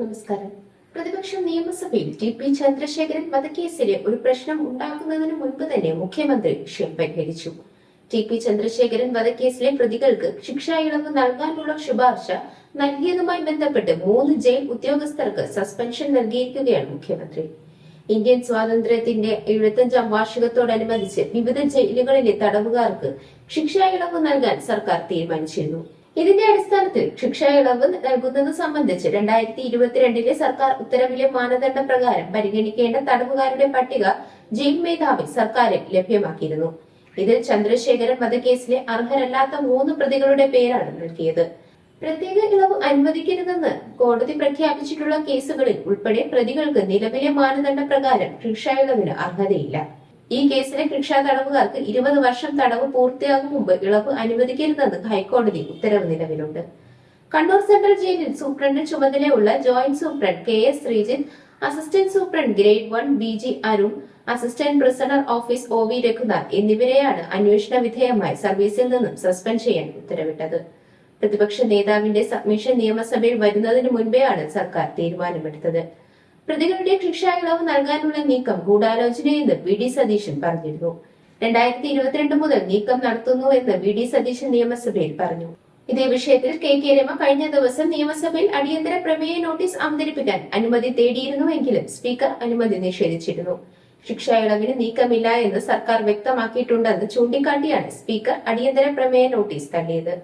നമസ്കാരം. പ്രതിപക്ഷം നിയമസഭയിൽ ടി പി ചന്ദ്രശേഖരൻ വധക്കേസിലെ ഒരു പ്രശ്നം ഉണ്ടാക്കുന്നതിന് മുൻപ് തന്നെ മുഖ്യമന്ത്രി വിഷയം പരിഹരിച്ചു. ടി പി ചന്ദ്രശേഖരൻ വധക്കേസിലെ പ്രതികൾക്ക് ശിക്ഷാ ഇളവ് നൽകാനുള്ള ശുപാർശ നൽകിയതുമായി ബന്ധപ്പെട്ട് മൂന്ന് ജയിൽ ഉദ്യോഗസ്ഥർക്ക് സസ്പെൻഷൻ നൽകിയിരിക്കുകയാണ് മുഖ്യമന്ത്രി. ഇന്ത്യൻ സ്വാതന്ത്ര്യത്തിന്റെ എഴുപത്തഞ്ചാം വാർഷികത്തോടനുബന്ധിച്ച് വിവിധ ജയിലുകളിലെ തടവുകാർക്ക് ശിക്ഷാ ഇളവ് നൽകാൻ സർക്കാർ തീരുമാനിച്ചിരുന്നു. ഇതിന്റെ അടിസ്ഥാനത്തിൽ ശിക്ഷാ ഇളവ് നൽകുന്നത് സംബന്ധിച്ച് രണ്ടായിരത്തി ഇരുപത്തിരണ്ടിലെ സർക്കാർ ഉത്തരവിലെ മാനദണ്ഡ പ്രകാരം പരിഗണിക്കേണ്ട തടവുകാരുടെ പട്ടിക ജയിൽ മേധാവി സർക്കാരിൽ ലഭ്യമാക്കിയിരുന്നു. ഇതിൽ ചന്ദ്രശേഖരൻ വധക്കേസിലെ അർഹരല്ലാത്ത മൂന്ന് പ്രതികളുടെ പേരാണ് നൽകിയത്. പ്രത്യേക ഇളവ് അനുവദിക്കരുതെന്ന് കോടതി പ്രഖ്യാപിച്ചിട്ടുള്ള കേസുകളിൽ ഉൾപ്പെടെ പ്രതികൾക്ക് നിലവിലെ മാനദണ്ഡ പ്രകാരം ശിക്ഷാ ഇളവിന് അർഹതയില്ല. ഈ കേസിലെ ശിക്ഷാ തടവുകാർക്ക് ഇരുപത് വർഷം തടവ് പൂർത്തിയാകും മുമ്പ് ഇളവ് അനുവദിക്കരുതെന്ന് ഹൈക്കോടതി ഉത്തരവ് നിലവിലുണ്ട്. കണ്ണൂർ സെൻട്രൽ ജയിലിൽ സൂപ്രണ്ട് ചുമതലയുള്ള joint superintendent K S Sreejith assistant superintendent grade one B G Arun assistant prisoner office O V Raghunath എന്നിവരെയാണ് അന്വേഷണ വിധേയമായി സർവീസിൽ നിന്നും സസ്പെൻഡ് ചെയ്യാൻ ഉത്തരവിട്ടത്. പ്രതിപക്ഷ നേതാവിന്റെ സബ്മിഷൻ നിയമസഭയിൽ വരുന്നതിന് മുൻപെയാണ് സർക്കാർ തീരുമാനമെടുത്തത്. പ്രതികളുടെ ശിക്ഷാ ഇളവ് നൽകാനുള്ള നീക്കം ഗൂഢാലോചനയെന്ന് വി ഡി സതീശൻ പറഞ്ഞിരുന്നു. രണ്ടായിരത്തി ഇരുപത്തിരണ്ട് മുതൽ നീക്കം നടത്തുന്നുവെന്ന് വി ഡി സതീശൻ നിയമസഭയിൽ പറഞ്ഞു. ഇതേ വിഷയത്തിൽ കെ കെ രമ കഴിഞ്ഞ ദിവസം നിയമസഭയിൽ അടിയന്തര പ്രമേയ നോട്ടീസ് അവതരിപ്പിക്കാൻ അനുമതി തേടിയിരുന്നുവെങ്കിലും സ്പീക്കർ അനുമതി നിഷേധിച്ചിരുന്നു. ശിക്ഷാ ഇളവിന് നീക്കമില്ല എന്ന് സർക്കാർ വ്യക്തമാക്കിയിട്ടുണ്ടെന്ന് ചൂണ്ടിക്കാട്ടിയാണ് സ്പീക്കർ അടിയന്തര പ്രമേയ നോട്ടീസ് തള്ളിയത്.